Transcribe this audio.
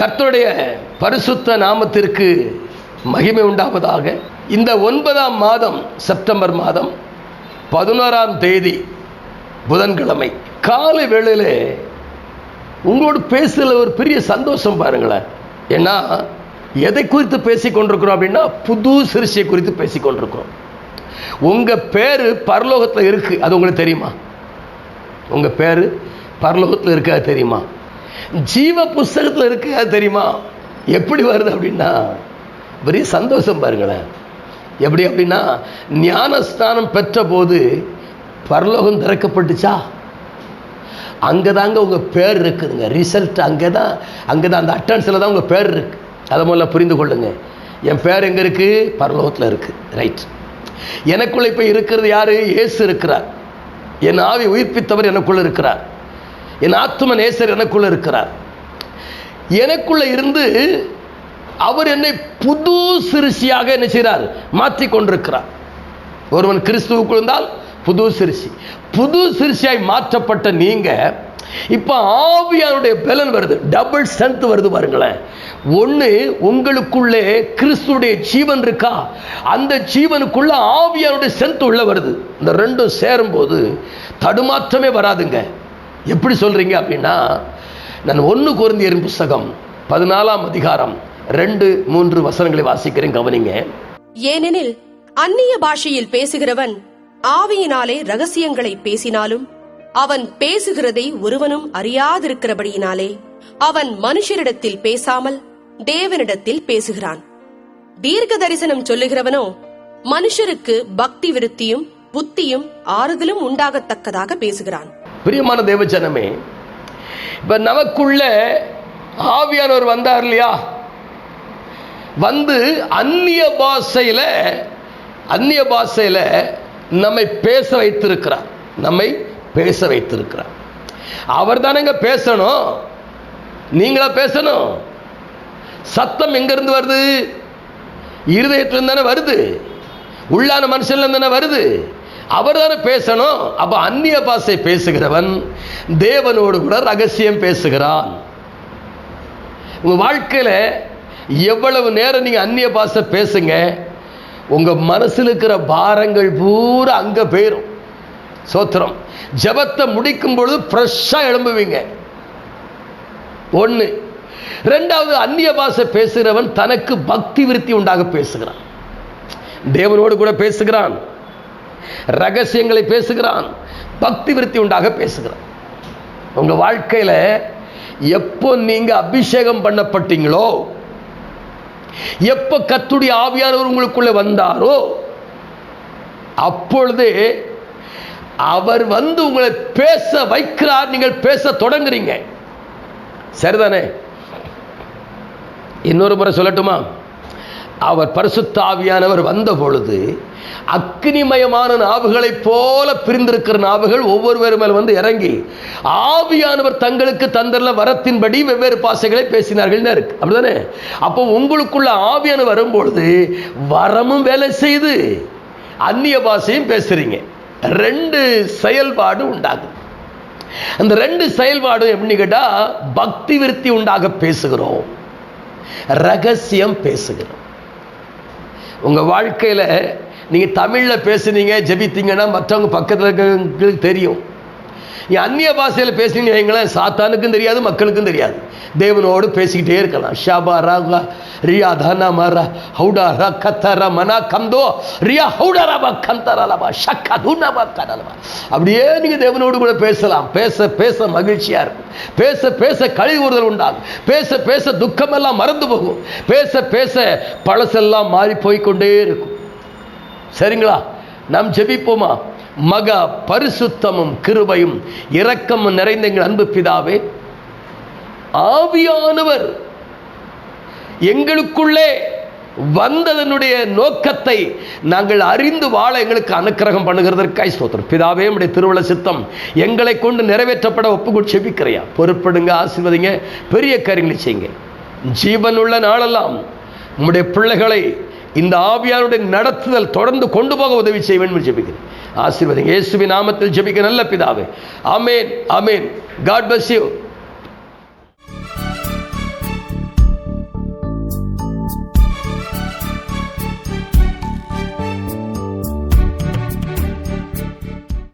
கர்த்தருடைய பரிசுத்த நாமத்திற்கு மகிமை உண்டாவதாக. இந்த ஒன்பதாம் மாதம் செப்டம்பர் மாதம் பதினோராம் தேதி புதன்கிழமை. காலை வேளையில் உங்களோடு பேசுகிற ஒரு பெரிய சந்தோஷம் பாருங்களேன். ஏன்னா எதை குறித்து பேசிக்கொண்டிருக்கிறோம் அப்படின்னா புது சிறுசியை குறித்து பேசிக்கொண்டிருக்கிறோம் உங்கள் பேர் பரலோகத்தில் இருக்குது அது உங்களுக்கு தெரியுமா? உங்கள் பேர் பரலோகத்தில் இருக்கா அது தெரியுமா? ஜீவ புஸ்தகத்தில் இருக்கு அது தெரியுமா? எப்படி வருது அப்படின்னா பெரிய சந்தோஷம் பாருங்களேன். எப்படி அப்படின்னா ஞானஸ்தானம் பெற்ற போது பரலோகம் திறக்கப்பட்டுச்சா? அங்கே தாங்க உங்கள் பேர் இருக்குதுங்க. ரிசல்ட் அங்கே தான் அங்கே தான் அந்த அட்டன்ஸில் தான் உங்கள் பேர் இருக்குது அதை முதல்ல புரிந்து கொள்ளுங்க. என் பேர் எங்கே இருக்குது பரலோகத்தில் இருக்குது ரைட் எனக்குள்ள இப்போ இருக்கிறது யார்? இயேசு இருக்கிறார். என் ஆவி உயிர்ப்பித்தவர் எனக்குள்ள இருக்கிறார். என் ஆத்ம நேசர் எனக்குள்ளே இருக்கிறார். எனக்குள்ளே இருந்து அவர் என்னை புது சிறுசியாக என்ன செய்கிறார்? மாற்றி கொண்டிருக்கிறார். ஒருவன் கிறிஸ்துவுக்குள் இருந்தால் புது சிறுசி. புது சிறுசியாய் மாற்றப்பட்ட நீங்கள் இப்போ ஆவியானுடைய பலன் வருது. டபுள் ஸ்ட்ரென்த் வருது பாருங்களேன். ஒன்று உங்களுக்குள்ளே கிறிஸ்துடைய ஜீவன் இருக்கா? அந்த ஜீவனுக்குள்ள ஆவியானுடைய ஸ்ட்ரென்த் உள்ள வருது. இந்த ரெண்டும் சேரும்போது தடுமாற்றமே வராதுங்க. எப்படி சொல்றீங்க அப்படின்னா நான் ஒன்று குருந்தியரின் புஸ்தகம் பதினாலாம் அதிகாரம் ரெண்டு மூன்று வசனங்களை வாசிக்கிறேன் கவனிங்க. ஏனெனில் அந்நிய பாஷையில் பேசுகிறவன் ஆவியினாலே ரகசியங்களை பேசினாலும் அவன் பேசுகிறதை ஒருவனும் அறியாதிருக்கிறபடியினாலே அவன் மனுஷரிடத்தில் பேசாமல் தேவனிடத்தில் பேசுகிறான். தீர்க்க தரிசனம் சொல்லுகிறவனோ மனுஷருக்கு பக்தி விருத்தியும் புத்தியும் ஆறுதலும் உண்டாகத்தக்கதாக பேசுகிறான். பிரியமான தேவச்சனமே இப்போ நமக்குள்ள ஆவியானவர் வந்தார் இல்லையா? வந்து அந்நிய பாஷையில அந்நிய பாஷையில நம்மை பேச வைத்திருக்கிறார். நம்மை பேச வைத்திருக்கிறார். அவர் தானேங்க பேசணும். நீங்களா பேசணும். சத்தம் எங்கிருந்து வருது? இருதயத்துலேருந்து தானே வருது. உள்ளான மனுஷன்ல தானே வருது. அவர் தானே பேசணும்? அப்ப அந்நிய பாசை பேசுகிறவன் தேவனோடு கூட ரகசியம் பேசுகிறான். உங்க வாழ்க்கையில எவ்வளவு நேரம் நீங்க அந்நிய பாஷை பேசுங்க உங்க மனசுல இருக்கிற பாரங்கள் பூரா அங்க போயிரும். சோத்திரம். ஜெபத்தை முடிக்கும் பொழுது ஃப்ரெஷ்ஷாக எழும்புவீங்க. ஒன்று ரெண்டாவது அந்நிய பாஷை பேசுகிறவன் தனக்கு பக்தி விருத்தி உண்டாக பேசுகிறான். தேவனோடு கூட பேசுகிறான். ரகசியங்களை பேசுகிறான். பக்தி விருத்தி உண்டாக பேசுகிறான். உங்க வாழ்க்கையில எப்போ நீங்க அபிஷேகம் பண்ணப்பட்டீங்களோ எப்போ கத்துடைய ஆவியானவர் உங்களுக்குள்ளே வந்தாரோ அப்பொழுது அவர் வந்து உங்களை பேச வைக்கிறார் நீங்கள் பேச தொடங்குறீங்க. சரிதானே? இன்னொரு முறை சொல்லட்டுமா? அவர் பரிசுத்த ஆவியானவர் வந்த பொழுது அக்னிமயமான நாவுகளைப் போல பிரிந்திருக்கிற நாவுகள் ஒவ்வொருவர் மேல் வந்து இறங்கி ஆவியானவர் தங்களுக்கு தந்தரில் வரத்தின்படி வெவ்வேறு பாசைகளை பேசினார்கள் இருக்கு. அப்படிதானே? அப்போ உங்களுக்குள்ள ஆவியானவர் வரும்பொழுது வரமும் வேலை செய்து அந்நிய பாஷையும் பேசுறீங்க. ரெண்டு செயல்பாடு உண்டாகுது. அந்த ரெண்டு செயல்பாடும் எப்படின்னு கேட்டா பக்தி விருத்தி உண்டாக பேசுகிறோம் ரகசியம் பேசுகிறோம். உங்கள் வாழ்க்கையில் நீங்கள் தமிழில் பேசுனீங்க ஜெபித்தீங்கன்னா மற்றவங்க பக்கத்தில் இருக்கிறவங்களுக்கு தெரியும். நீ அந்நிய பாஷையில் பேசினீங்க வைங்களேன் சாத்தானுக்கும் தெரியாது மக்களுக்கும் தெரியாது. தேவனோடு பேசிக்கிட்டே இருக்கலாம். ஷாபா ராகா ரியா தானா மாரா ஹவுடா ர கத்தர மனா கந்தோ ரியா ஹவுடா ரபா கந்தரலபா ஷக்கா துனபா கடலபா அப்படியே நீங்க தேவனோடு கூட பேசலாம். பேச பேச மகிழ்ச்சியா இருக்கும். பேச பேச கழிவுறுதல் உண்டாகும். பேச பேச துக்கமெல்லாம் மறந்து போகும். பேச பேச பழசெல்லாம் மாறி போய்க்கொண்டே இருக்கும். சரிங்களா? நாம் ஜெபிப்போமா? மக பரிசுத்தமும் கிருபையும் இரக்கமும் நிறைந்த எங்கள் அன்பு பிதாவே ஆவியானவர் எங்களுக்குள்ளே வந்ததனுடைய நோக்கத்தை நாங்கள் அறிந்து வாழ எங்களுக்கு அனுக்கிரகம் பண்ணுகிறதற்காய் ஸ்தோத்திரம். பிதாவே உடைய திருவிழா சித்தம் எங்களை கொண்டு நிறைவேற்றப்பட ஒப்புக்கொண்டு செபிக்கிறையா. பொறுப்படுங்க ஆசிர்வதிங்க பெரிய காரியங்களை செய்யுங்க. ஜீவனுள்ள நாளெல்லாம் உங்களுடைய பிள்ளைகளை இந்த ஆவியானுடைய நடத்துதல் தொடர்ந்து கொண்டு போக உதவி செய்வேன் என்று ஜெபிக்கிறேன் ஆசீர்வதிங்க. இயேசுவின் நாமத்தில் ஜெபிக்க நல்ல பிதாவே. Amen amen God bless you